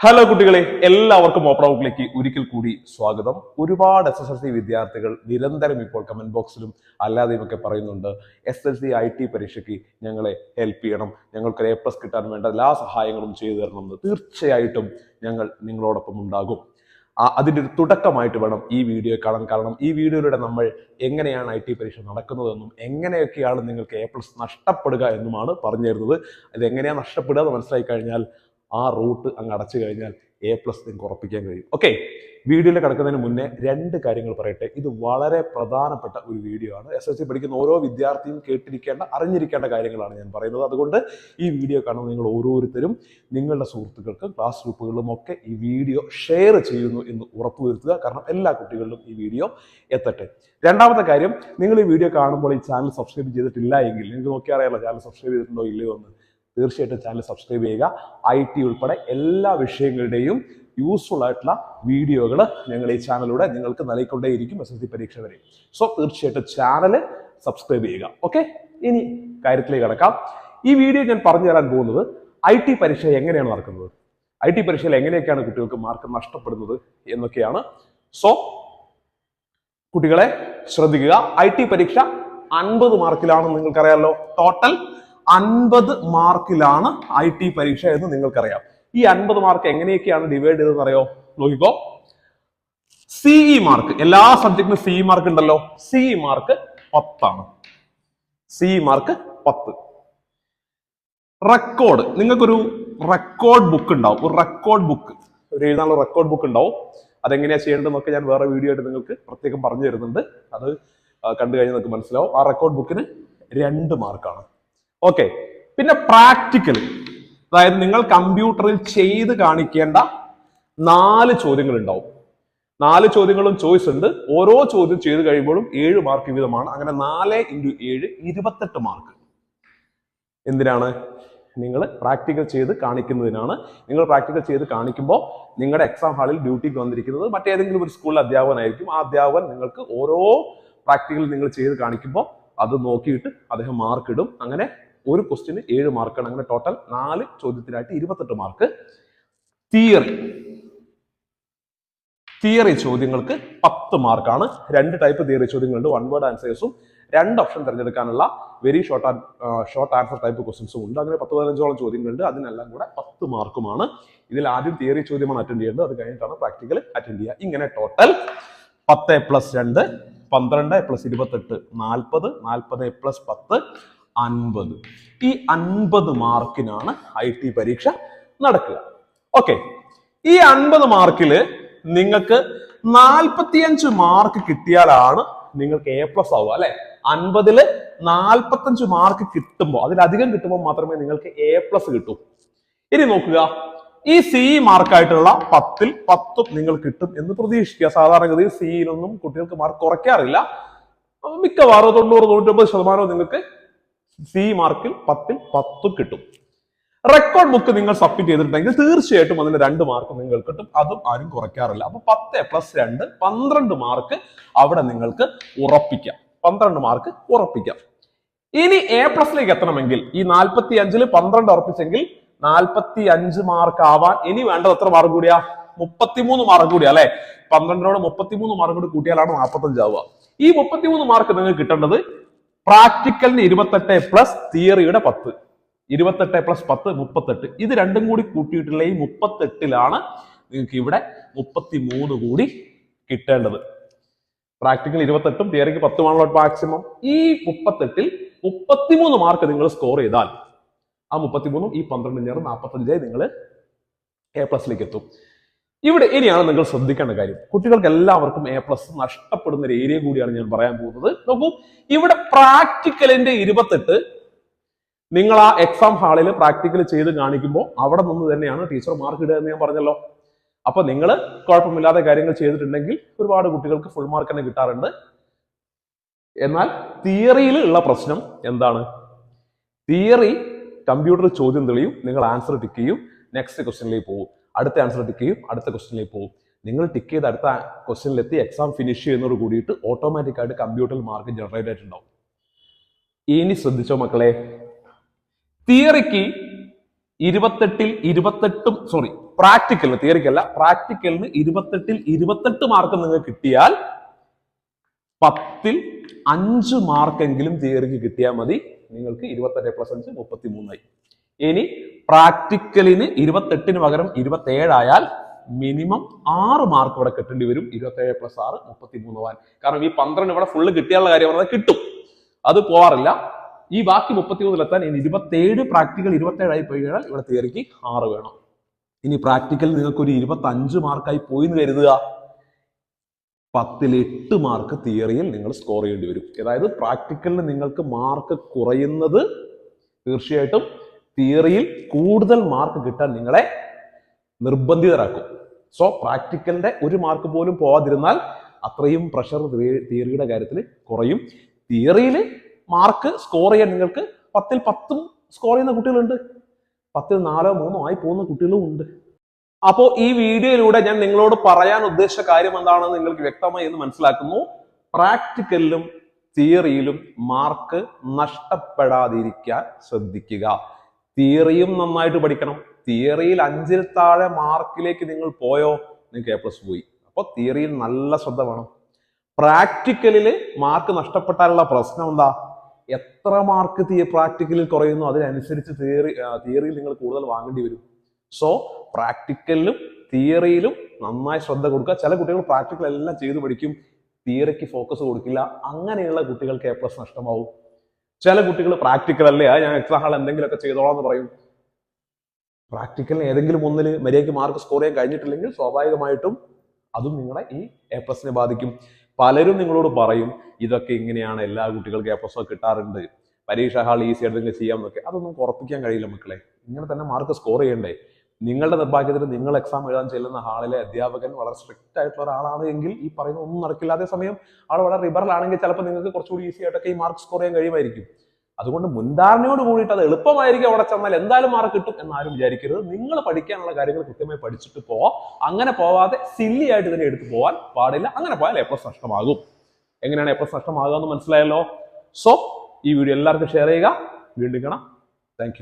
Hello കുട്ടികളെ എല്ലാവർക്കും open ഔട്ടിലേക്ക് ഒരിക്കൽ കൂടി സ്വാഗതം. ഒരുപാട് എസ് എസ് എൽ സി വിദ്യാർത്ഥികൾ നിരന്തരം ഇപ്പോൾ കമന്റ് ബോക്സിലും അല്ലാതെയും ഒക്കെ പറയുന്നുണ്ട് S L C I T പരീക്ഷയ്ക്ക് ഞങ്ങളെ ഹെൽപ്പ് ചെയ്യണം ഞങ്ങൾക്ക് എ പ്ലസ് കിട്ടാൻ വേണ്ട എല്ലാ സഹായങ്ങളും ചെയ്തു തരണമെന്ന് തീർച്ചയായിട്ടും ഞങ്ങൾ നിങ്ങളോടൊപ്പം ഉണ്ടാകും. അതിന്റെ ഒരു തുടക്കമായിട്ട് വേണം ഈ വീഡിയോ കാണാൻ. കാരണം ഈ വീഡിയോയിലൂടെ നമ്മൾ എങ്ങനെയാണ് ഐ ടി പരീക്ഷ നടക്കുന്നതെന്നും എങ്ങനെയൊക്കെയാണ് നിങ്ങൾക്ക് എ പ്ലസ് നഷ്ടപ്പെടുക എന്നുമാണ് പറഞ്ഞു തരുന്നത് അത് എങ്ങനെയാണ് നഷ്ടപ്പെടുക എന്ന് മനസ്സിലായി കഴിഞ്ഞാൽ ആ റൂട്ട് അങ്ങ് അടച്ചു കഴിഞ്ഞാൽ എ പ്ലസ് നിങ്ങൾക്ക് ഉറപ്പിക്കാൻ കഴിയും. ഓക്കെ വീഡിയോയിൽ കിടക്കുന്നതിന് മുന്നേ രണ്ട് കാര്യങ്ങൾ പറയട്ടെ. ഇത് വളരെ പ്രധാനപ്പെട്ട ഒരു വീഡിയോ ആണ്. എസ് എസ് സി പഠിക്കുന്ന ഓരോ വിദ്യാർത്ഥിയും കേട്ടിരിക്കേണ്ട അറിഞ്ഞിരിക്കേണ്ട കാര്യങ്ങളാണ് ഞാൻ പറയുന്നത്. അതുകൊണ്ട് ഈ വീഡിയോ കാണുന്ന നിങ്ങൾ ഓരോരുത്തരും നിങ്ങളുടെ സുഹൃത്തുക്കൾക്കും ക്ലാസ് ഗ്രൂപ്പുകളിലും ഒക്കെ ഈ വീഡിയോ ഷെയർ ചെയ്യുന്നു എന്ന് ഉറപ്പുവരുത്തുക കാരണം എല്ലാ കുട്ടികളിലും ഈ വീഡിയോ എത്തട്ടെ. രണ്ടാമത്തെ കാര്യം നിങ്ങൾ ഈ വീഡിയോ കാണുമ്പോൾ ഈ ചാനൽ സബ്സ്ക്രൈബ് ചെയ്തിട്ടില്ല എങ്കിൽ നിങ്ങൾക്ക് നോക്കിയാൽ അറിയാലോ ചാനൽ സബ്സ്ക്രൈബ് ചെയ്തിട്ടുണ്ടോ ഇല്ലയോ എന്ന്. തീർച്ചയായിട്ടും ചാനൽ സബ്സ്ക്രൈബ് ചെയ്യുക. ഐ ടി ഉൾപ്പെടെ എല്ലാ വിഷയങ്ങളുടെയും യൂസ്ഫുൾ ആയിട്ടുള്ള വീഡിയോകൾ ഞങ്ങൾ ഈ ചാനലിലൂടെ നിങ്ങൾക്ക് നൽകിക്കൊണ്ടേയിരിക്കും എസ് എസ് സി പരീക്ഷ വരെ സോ തീർച്ചയായിട്ടും ചാനൽ സബ്സ്ക്രൈബ് ചെയ്യുക. ഓക്കെ ഇനി കാര്യത്തിലേക്ക് കടക്കാം. ഈ വീഡിയോ ഞാൻ പറഞ്ഞു തരാൻ പോകുന്നത് ഐ ടി പരീക്ഷ എങ്ങനെയാണ് നടക്കുന്നത്? ഐ ടി പരീക്ഷയിൽ എങ്ങനെയൊക്കെയാണ് കുട്ടികൾക്ക് മാർക്ക് നഷ്ടപ്പെടുന്നത് എന്നൊക്കെയാണ്. സോ കുട്ടികളെ ശ്രദ്ധിക്കുക. ഐ ടി പരീക്ഷ അൻപത് മാർക്കിലാണെന്ന് നിങ്ങൾക്കറിയാമല്ലോ ടോട്ടൽ അൻപത് മാർക്കിലാണ് ഐ ടി പരീക്ഷ എന്ന് നിങ്ങൾക്കറിയാം. ഈ അൻപത് മാർക്ക് എങ്ങനെയൊക്കെയാണ് ഡിവൈഡ് ചെയ്തതെന്ന് അറിയോ? നോക്കിക്കോ. സിഇ മാർക്ക് എല്ലാ സബ്ജക്റ്റിനും സിഇ മാർക്ക് ഉണ്ടല്ലോ. സിഇ മാർക്ക് പത്താണ്. സിഇ മാർക്ക് പത്ത്. റെക്കോർഡ് നിങ്ങൾക്കൊരു റെക്കോർഡ് ബുക്ക് ഉണ്ടാവും. ഒരു റെക്കോർഡ് ബുക്ക് ഒരു എഴുതാനുള്ള റെക്കോർഡ് ബുക്ക് ഉണ്ടാവും. അതെങ്ങനെയാ ചെയ്യേണ്ടതെന്നൊക്കെ ഞാൻ വേറെ വീഡിയോ ആയിട്ട് നിങ്ങൾക്ക് പ്രത്യേകം പറഞ്ഞു തരുന്നുണ്ട്. അത് കണ്ടു കഴിഞ്ഞാൽ നിങ്ങൾക്ക് മനസ്സിലാവും. ആ റെക്കോർഡ് ബുക്കിന് രണ്ട് മാർക്കാണ് ഓക്കെ പിന്നെ പ്രാക്ടിക്കൽ അതായത് നിങ്ങൾ കമ്പ്യൂട്ടറിൽ ചെയ്ത് കാണിക്കേണ്ട നാല് ചോദ്യങ്ങൾ ഉണ്ടാവും നാല് ചോദ്യങ്ങളും ചോയ്സ് ഉണ്ട്. ഓരോ ചോദ്യം ചെയ്ത് കഴിയുമ്പോഴും ഏഴ് മാർക്ക് വീതമാണ്. അങ്ങനെ നാല് ഇന്റു ഏഴ് ഇരുപത്തെട്ട് മാർക്ക് എന്തിനാണ്? നിങ്ങൾ പ്രാക്ടിക്കൽ ചെയ്ത് കാണിക്കുന്നതിനാണ്. നിങ്ങൾ പ്രാക്ടിക്കൽ ചെയ്ത് കാണിക്കുമ്പോൾ നിങ്ങളുടെ എക്സാം ഹാളിൽ ഡ്യൂട്ടിക്ക് വന്നിരിക്കുന്നത് മറ്റേതെങ്കിലും ഒരു സ്കൂളിൽ അധ്യാപകനായിരിക്കും. ആ അധ്യാപകൻ നിങ്ങൾക്ക് ഓരോ പ്രാക്ടിക്കൽ നിങ്ങൾ ചെയ്ത് കാണിക്കുമ്പോൾ അത് നോക്കിയിട്ട് അദ്ദേഹം മാർക്ക് ഇടും. അങ്ങനെ ഒരു ക്വസ്റ്റിന് ഏഴ് മാർക്കാണ് അങ്ങനെ ടോട്ടൽ നാല് ചോദ്യത്തിനായിട്ട് ഇരുപത്തെട്ട് മാർക്ക് തിയറി തിയറി ചോദ്യങ്ങൾക്ക് പത്ത് മാർക്കാണ് രണ്ട് ടൈപ്പ് തിയറി ചോദ്യങ്ങളുണ്ട്. വൺ വേർഡ് ആൻസേഴ്സും രണ്ട് ഓപ്ഷൻ തിരഞ്ഞെടുക്കാനുള്ള very short short answer type ക്വസ്റ്റൻസും ഉണ്ട്. അങ്ങനെ പത്ത് പതിനഞ്ചോളം ചോദ്യങ്ങളുണ്ട്. അതിനെല്ലാം കൂടെ പത്ത് മാർക്കുമാണ് ഇതിൽ ആദ്യം തിയറി ചോദ്യമാണ് അറ്റൻഡ് ചെയ്യേണ്ടത്. അത് കഴിഞ്ഞിട്ടാണ് പ്രാക്ടിക്കൽ അറ്റൻഡ് ചെയ്യുക. ഇങ്ങനെ ടോട്ടൽ പത്ത് പ്ലസ് രണ്ട് പന്ത്രണ്ട് പ്ലസ് ഇരുപത്തെട്ട് നാൽപ്പത് നാൽപ്പത് പ്ലസ് പത്ത് അൻപത്. ഈ അൻപത് മാർക്കിനാണ് ഐ ടി പരീക്ഷ നടക്കുക. ഓക്കെ ഈ അൻപത് മാർക്കിൽ നിങ്ങൾക്ക് നാൽപ്പത്തിയഞ്ച് മാർക്ക് കിട്ടിയാലാണ് നിങ്ങൾക്ക് എ പ്ലസ് ആവുക അല്ലെ? അൻപതിൽ നാൽപ്പത്തഞ്ച് മാർക്ക് കിട്ടുമ്പോൾ അതിലധികം കിട്ടുമ്പോൾ മാത്രമേ നിങ്ങൾക്ക് എ പ്ലസ് കിട്ടൂ. ഇനി നോക്കുക. ഈ സി മാർക്കായിട്ടുള്ള പത്തിൽ പത്തും നിങ്ങൾ കിട്ടും എന്ന് പ്രതീക്ഷിക്കുക. സാധാരണഗതിയിൽ സിയിലൊന്നും കുട്ടികൾക്ക് മാർക്ക് കുറയ്ക്കാറില്ല. മിക്കവാറും തൊണ്ണൂറ് തൊണ്ണൂറ്റൊമ്പത് ശതമാനവും നിങ്ങൾക്ക് സി മാർക്കിൽ പത്തിൽ പത്തും കിട്ടും. റെക്കോർഡ് ബുക്ക് നിങ്ങൾ സബ്മിറ്റ് ചെയ്തിട്ടുണ്ടെങ്കിൽ തീർച്ചയായിട്ടും അതിന് രണ്ട് മാർക്ക് നിങ്ങൾക്ക് കിട്ടും. അതും ആരും കുറയ്ക്കാറില്ല. അപ്പൊ പത്ത് പ്ലസ് രണ്ട് പന്ത്രണ്ട് മാർക്ക് അവിടെ നിങ്ങൾക്ക് ഉറപ്പിക്കാം. പന്ത്രണ്ട് മാർക്ക് ഉറപ്പിക്കാം. ഇനി എ പ്ലസിലേക്ക് എത്തണമെങ്കിൽ ഈ നാൽപ്പത്തി അഞ്ചിൽ പന്ത്രണ്ട് ഉറപ്പിച്ചെങ്കിൽ നാൽപ്പത്തി അഞ്ച് മാർക്ക് ആവാൻ ഇനി വേണ്ടത് എത്ര മാർക്ക് കൂടിയാ? മുപ്പത്തിമൂന്ന് മാർക്ക് കൂടിയാ അല്ലെ? പന്ത്രണ്ടിനോട് മുപ്പത്തിമൂന്ന് മാർക്ക് കൂടി കൂട്ടിയാലാണ് നാൽപ്പത്തഞ്ച് ആവുക. ഈ മുപ്പത്തിമൂന്ന് മാർക്ക് നിങ്ങൾക്ക് കിട്ടേണ്ടത് പ്രാക്ടിക്കലിന് ഇരുപത്തെട്ട് പ്ലസ് തിയറിയുടെ പത്ത്. ഇരുപത്തെട്ട് പ്ലസ് പത്ത് മുപ്പത്തെട്ട്. ഇത് രണ്ടും കൂടി കൂട്ടിയിട്ടുള്ള ഈ മുപ്പത്തെട്ടിലാണ് നിങ്ങൾക്ക് ഇവിടെ മുപ്പത്തി മൂന്ന് കൂടി കിട്ടേണ്ടത്. പ്രാക്ടിക്കൽ ഇരുപത്തെട്ടും തിയറിക്ക് പത്തുമാണല്ലോ മാക്സിമം ഈ മുപ്പത്തെട്ടിൽ മുപ്പത്തിമൂന്ന് മാർക്ക് നിങ്ങൾ സ്കോർ ചെയ്താൽ ആ മുപ്പത്തിമൂന്നും ഈ പന്ത്രണ്ടും ചേർന്ന് നാൽപ്പത്തഞ്ചായി നിങ്ങൾ എ പ്ലസിലേക്ക് എത്തും. ഇവിടെ ഇനിയാണ് നിങ്ങൾ ശ്രദ്ധിക്കേണ്ട കാര്യം. കുട്ടികൾക്ക് എല്ലാവർക്കും എ പ്ലസ് നഷ്ടപ്പെടുന്ന ഒരു ഏരിയ കൂടിയാണ് ഞാൻ പറയാൻ പോകുന്നത്. നോക്കൂ ഇവിടെ പ്രാക്ടിക്കലിന്റെ ഇരുപത്തെട്ട് നിങ്ങൾ ആ എക്സാം ഹാളിൽ പ്രാക്ടിക്കൽ ചെയ്ത് കാണിക്കുമ്പോൾ അവിടെ നിന്ന് തന്നെയാണ് ടീച്ചർ മാർക്ക് ഇടുക എന്ന് ഞാൻ പറഞ്ഞല്ലോ. അപ്പൊ നിങ്ങൾ കുഴപ്പമില്ലാതെ കാര്യങ്ങൾ ചെയ്തിട്ടുണ്ടെങ്കിൽ ഒരുപാട് കുട്ടികൾക്ക് ഫുൾ മാർക്ക് തന്നെ കിട്ടാറുണ്ട്. എന്നാൽ തിയറിയിൽ ഉള്ള പ്രശ്നം എന്താണ്? തിയറി കമ്പ്യൂട്ടർ ചോദ്യം തെളിയും നിങ്ങൾ ആൻസർ ടിക്ക് ചെയ്യും നെക്സ്റ്റ് ക്വസ്റ്റ്യനിലേക്ക് പോകും. അടുത്ത ആൻസർ ടിക്ക് ചെയ്യും അടുത്ത ക്വസ്റ്റ്യനിലേക്ക് പോകും. നിങ്ങൾ ടിക്ക് ചെയ്ത് അടുത്ത ക്വസ്റ്റ്യനിലെത്തി എക്സാം ഫിനിഷ് ചെയ്യുന്നതോട് കൂടിയിട്ട് ഓട്ടോമാറ്റിക് ആയിട്ട് കമ്പ്യൂട്ടറിൽ മാർക്ക് ജനറേറ്റ് ആയിട്ടുണ്ടാവും. ഇനി ശ്രദ്ധിച്ചോ മക്കളെ? തിയറിക്ക് ഇരുപത്തെട്ടിൽ ഇരുപത്തെട്ടും സോറി പ്രാക്ടിക്കലിന് തിയറിക്കല്ല പ്രാക്ടിക്കലിന് ഇരുപത്തെട്ടിൽ ഇരുപത്തെട്ട് മാർക്ക് നിങ്ങൾക്ക് കിട്ടിയാൽ പത്തിൽ അഞ്ച് മാർക്കെങ്കിലും തിയറിക്ക് കിട്ടിയാൽ മതി. നിങ്ങൾക്ക് ഇരുപത്തെട്ട് പ്ലസ് അഞ്ച് മുപ്പത്തി മൂന്നായി ഇനി പ്രാക്ടിക്കലിന് ഇരുപത്തെട്ടിന് പകരം ഇരുപത്തേഴായാൽ മിനിമം ആറ് മാർക്ക് ഇവിടെ കിട്ടേണ്ടി വരും. ഇരുപത്തേഴ് പ്ലസ് ആറ് മുപ്പത്തി മൂന്ന് പോവാൻ. കാരണം ഈ പന്ത്രണ്ട് ഇവിടെ ഫുള്ള് കിട്ടിയുള്ള കാര്യം പറഞ്ഞാൽ കിട്ടും. അത് പോവാറില്ല. ഈ ബാക്കി മുപ്പത്തി മൂന്നിലെത്താൻ ഇനി ഇരുപത്തേഴ് പ്രാക്ടിക്കൽ ഇരുപത്തേഴായി പോയി കഴിഞ്ഞാൽ ഇവിടെ തിയറിക്ക് ആറ് വേണം. ഇനി പ്രാക്ടിക്കൽ നിങ്ങൾക്ക് ഒരു ഇരുപത്തി അഞ്ച് മാർക്കായി പോയി എന്ന് കരുതുക. പത്തിൽ എട്ട് മാർക്ക് തിയറിയിൽ നിങ്ങൾ സ്കോർ ചെയ്യേണ്ടി വരും. അതായത് പ്രാക്ടിക്കലിന് നിങ്ങൾക്ക് മാർക്ക് കുറയുന്നത് തീർച്ചയായിട്ടും തിയറിയിൽ കൂടുതൽ മാർക്ക് കിട്ടാൻ നിങ്ങളെ നിർബന്ധിതരാക്കും. സോ പ്രാക്ടിക്കലിന്റെ ഒരു മാർക്ക് പോലും പോവാതിരുന്നാൽ അത്രയും പ്രഷർ തിയറിയുടെ കാര്യത്തിൽ കുറയും. തിയറിയിൽ മാർക്ക് സ്കോർ ചെയ്യാൻ നിങ്ങൾക്ക് പത്തിൽ പത്തും സ്കോർ ചെയ്യുന്ന കുട്ടികളുണ്ട്. പത്തിൽ നാലോ മൂന്നോ ആയി പോകുന്ന കുട്ടികളും ഉണ്ട്. അപ്പോൾ ഈ വീഡിയോയിലൂടെ ഞാൻ നിങ്ങളോട് പറയാൻ ഉദ്ദേശിച്ച കാര്യം എന്താണെന്ന് നിങ്ങൾക്ക് വ്യക്തമായി എന്ന് മനസ്സിലാക്കുന്നു. പ്രാക്ടിക്കലിലും തിയറിയിലും മാർക്ക് നഷ്ടപ്പെടാതിരിക്കാൻ ശ്രദ്ധിക്കുക. തിയറിയും നന്നായിട്ട് പഠിക്കണം. തിയറിയിൽ അഞ്ചിൽ താഴെ മാർക്കിലേക്ക് നിങ്ങൾ പോയോ? നിങ്ങൾക്ക് എ പ്ലസ് പോയി. അപ്പോൾ തിയറിയിൽ നല്ല ശ്രദ്ധ വേണം. പ്രാക്ടിക്കലിൽ മാർക്ക് നഷ്ടപ്പെട്ടാലുള്ള പ്രശ്നം എന്താ? എത്ര മാർക്ക് പ്രാക്ടിക്കലിൽ കുറയുന്നു? അതിനനുസരിച്ച് തിയറി തിയറിയിൽ നിങ്ങൾ കൂടുതൽ വാങ്ങേണ്ടി വരും. സോ പ്രാക്ടിക്കലിലും തിയറിയിലും നന്നായി ശ്രദ്ധ കൊടുക്കുക. ചില കുട്ടികൾ പ്രാക്ടിക്കൽ എല്ലാം ചെയ്തു പഠിക്കും. തിയറിക്ക് ഫോക്കസ് കൊടുക്കില്ല. അങ്ങനെയുള്ള കുട്ടികൾക്ക് എ പ്ലസ് നഷ്ടമാവും. ചില കുട്ടികൾ പ്രാക്ടിക്കൽ അല്ലേ ഞാൻ എക്സാം ഹാൾ എന്തെങ്കിലുമൊക്കെ ചെയ്തോളാം എന്ന് പറയും. പ്രാക്ടിക്കലിന് ഏതെങ്കിലും ഒന്നിൽ മര്യാദയ്ക്ക് മാർക്ക് സ്കോർ ചെയ്യാൻ കഴിഞ്ഞിട്ടില്ലെങ്കിൽ സ്വാഭാവികമായിട്ടും അതും നിങ്ങളെ ഈ എ പ്ലസിനെ ബാധിക്കും. പലരും നിങ്ങളോട് പറയും ഇതൊക്കെ ഇങ്ങനെയാണ് എല്ലാ കുട്ടികൾക്കും എ പ്ലസ് കിട്ടാറുണ്ട്. പരീക്ഷ ഹാൾ ഈസി ആയിട്ട് നിങ്ങൾ ചെയ്യാമെന്നൊക്കെ അതൊന്നും ഉറപ്പിക്കാൻ കഴിയില്ല മക്കളെ. ഇങ്ങനെ തന്നെ മാർക്ക് സ്കോർ ചെയ്യണ്ടേ? നിങ്ങളുടെ നിർഭാഗ്യത്തിന് നിങ്ങൾ എക്സാം എഴുതാൻ ചെല്ലുന്ന ഹാളിലെ അധ്യാപകൻ വളരെ സ്ട്രിക്റ്റ് ആയിട്ടുള്ള ഒരാളാണ് എങ്കിൽ ഈ പറയുന്ന ഒന്നും നടക്കില്ല. അതേസമയം ആൾ വളരെ റിബറൽ ആണെങ്കിൽ ചിലപ്പോൾ നിങ്ങൾക്ക് കുറച്ചുകൂടി ഈസി ആയിട്ടൊക്കെ ഈ മാർക്ക് സ്കോർ ചെയ്യാൻ കഴിയുമായിരിക്കും. അതുകൊണ്ട് മുൻധാരണയോട് കൂടിയിട്ട് അത് എളുപ്പമായിരിക്കും അവിടെ ചെന്നാൽ എന്തായാലും മാർക്ക് കിട്ടും എന്നാരും വിചാരിക്കരുത്. നിങ്ങൾ പഠിക്കാനുള്ള കാര്യങ്ങൾ കൃത്യമായി പഠിച്ചിട്ട് പോവാം അങ്ങനെ പോവാതെ സില്ലി ആയിട്ട് ഇതിനെ എടുത്തു പോകാൻ പാടില്ല. അങ്ങനെ പോയാൽ എ പ്ലസ് നഷ്ടമാകും. എങ്ങനെയാണ് എ പ്ലസ് നഷ്ടമാകുക എന്ന് മനസ്സിലായല്ലോ? സോ ഈ വീഡിയോ എല്ലാവർക്കും ഷെയർ ചെയ്യുക. വീണ്ടും കാണാം. താങ്ക്